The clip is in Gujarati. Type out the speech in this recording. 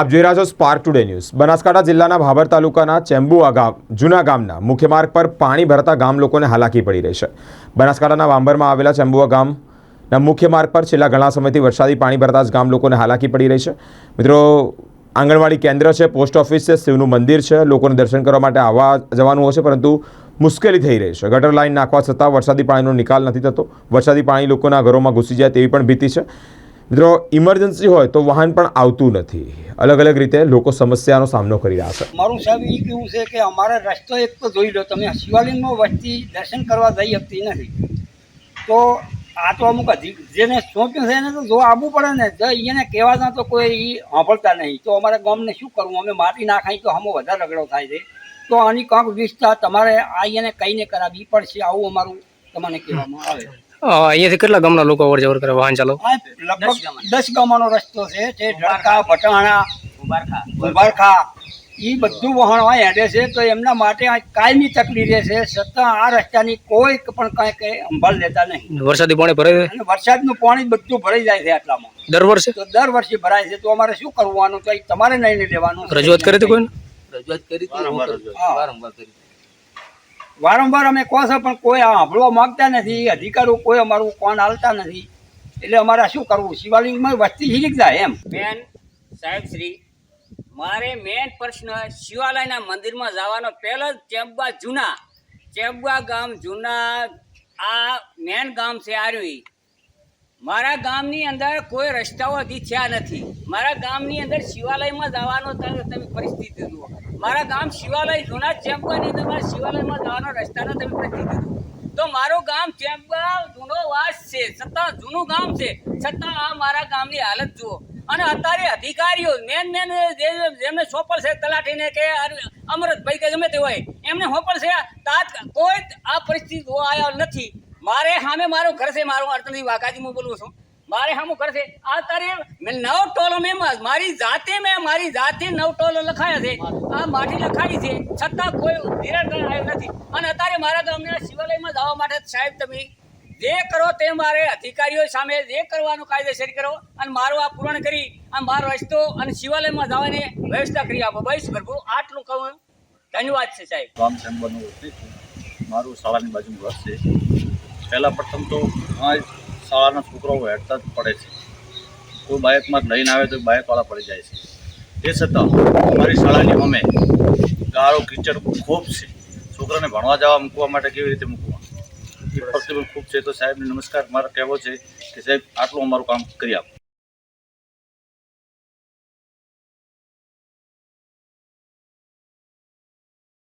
આપ જોઈ રહ્યા છો સ્પાર્ક ટુડે ન્યૂઝ બનાસકાંઠા જિલ્લાના ભાભર તાલુકાના ચેમ્બુઆ ગામ, જૂના ગામના મુખ્ય માર્ગ પર પાણી ભરતા ગામ લોકોને હાલાકી પડી રહી છે. બનાસકાંઠાના વાંભરમાં આવેલા ચેમ્બુઆ ગામના મુખ્ય માર્ગ પર છેલ્લા ઘણા સમયથી વરસાદી પાણી ભરતા જ ગામ લોકોને હાલાકી પડી રહી છે. મિત્રો, આંગણવાડી કેન્દ્ર છે, પોસ્ટ ઓફિસ છે, શિવનું મંદિર છે, લોકોને દર્શન કરવા માટે આવવા જવાનું હોય છે, પરંતુ મુશ્કેલી થઈ રહી છે. ગટર લાઇન નાખવા છતાં વરસાદી પાણીનો નિકાલ નથી થતો. વરસાદી પાણી લોકોના ઘરોમાં ઘૂસી જાય તેવી પણ ભીતિ છે. મિત્રો ઇમરજન્સી હોય તો વાહન પણ આવતું નથી. અલગ અલગ રીતે લોકો સમસ્યાનો સામનો કરી રહ્યા છે. મારું સાહેબ એ કેવું છે કે અમારે રસ્તો એક તો જોઈ લો, તમે શિવાલિંગમાં વસ્તી દર્શન કરવા જઈ શકતી નથી. તો આ તો અમુક અધિક જેને સોંપ્યું છે એને તો જો આવવું પડે ને, જો એને કહેવાતા તો કોઈ એ સાંભળતા નહીં. તો અમારા ગામને શું કરવું? અમે માટી નાખાઈ તો હમો વધારે રગડો થાય છે. તો આની કાંક વિસ્તાર તમારે આ એને કહીને કરાવવી પડશે આવું અમારું તમને કહેવામાં આવે. અહીંયાથી કેટલા ગામના લોકો અવર જવર કરે વાહન ચાલો લગભગ દસ ગામનો રસ્તો છે તે ઢળકા ભટાણા ઉબારખા. એ બધું વહાણ હોય હેડે છે તો એમના માટે આ કાયમી તકલીફ રહે છે છતાં આ રસ્તાની કોઈ પણ કાંઈ કંઈ સંભાળ લેતા નહીં. વરસાદી પાણી ભરાય અને વરસાદનું પાણી બધું ભરાઈ જાય છે આટલામાં. દર વર્ષે? તો દર વર્ષે ભરાય છે તો અમારે શું કરવાનું? તો તમારે નહીં લેવાનું. રજૂઆત કરી હતી કોઈને? રજૂઆત હતી. વારંવાર કરી વારંવાર અમે કહો છો, પણ કોઈ સાંભળવા માંગતા નથી, અધિકારીઓ કોઈ અમારું કોણ હાલતા નથી. એટલે અમારે શું કરવું? શિવાલિંગમાં વસ્તી હિરીક જાય એમ. બેન, સાહેબ શ્રી, મારે મેન પ્રશ્ન શિવાલયના મંદિરમાં જવાનો પહેલો જ ચેમ્બા જૂના. ચેમ્બા ગામ જૂના, આ મેન ગામ છે આરવી મારા ગામની અંદર કોઈ રસ્તાઓ હજી થયા નથી. મારા ગામની અંદર શિવાલયમાં જવાનો તમે પરિસ્થિતિ જુઓ. મારા ગામ શિવાલય જૂના ચેમ્બાની અંદર શિવાલયમાં જવાનો રસ્તાનો તમે પરિસ્થિતિ જુઓ. તો મારું ગામ ચેમ્પા જૂનો વાસ છે, છતાં જૂનું ગામ છે. છતાં આ મારા ગામની હાલત જુઓ. અને અત્યારે અધિકારીઓ મેન મેન જેમને સોંપલ છે તલાટીને કે અમરતભાઈ કે ગમે તે હોય, એમને સોંપલ છે તાત કોઈ આ પરિસ્થિતિ આવ્યા નથી. મારે સામે મારું ઘર છે, મારું અર્થની વાઘાજી હું બોલું છું. મારે સામું ઘર છે. આ તારે મેં નવ ટોલો મેં મારી જાતે મેં મારી જાતે નવ ટોલો લખાયા છે. આ માટી લખાઈ છે. છતાં કોઈ નિરાકરણ આવ્યું નથી. અને અત્યારે મારા ગામના શિવાલયમાં જવા માટે સાહેબ તમે જે કરો તે મારે અધિકારીઓ સામે જે કરવાનું કાયદેસર કરો અને મારું આ પૂરણ કરી અને મારો રસ્તો અને શિવાલયમાં જવાની વ્યવસ્થા કરી આપો. બસ પ્રભુ, આટલું કહું ધન્યવાદ છે સાહેબ. મારું શાળાની બાજુનું છે. પહેલાં પ્રથમ તો આ શાળાના છોકરાઓ હેઠતા જ પડે છે. કોઈ બાઇકમાં લઈને આવે તો બાઇકવાળા પડી જાય છે. તે છતાં અમારી શાળાની અમે ગાળો, કિચડ ખૂબ છે. છોકરાને ભણવા જવા મૂકવા માટે કેવી રીતે મૂકવા? એ પ્રતિબંધ ખૂબ છે. તો સાહેબને નમસ્કાર. મારો કહેવો છે કે સાહેબ, આટલું અમારું કામ કરી આપો.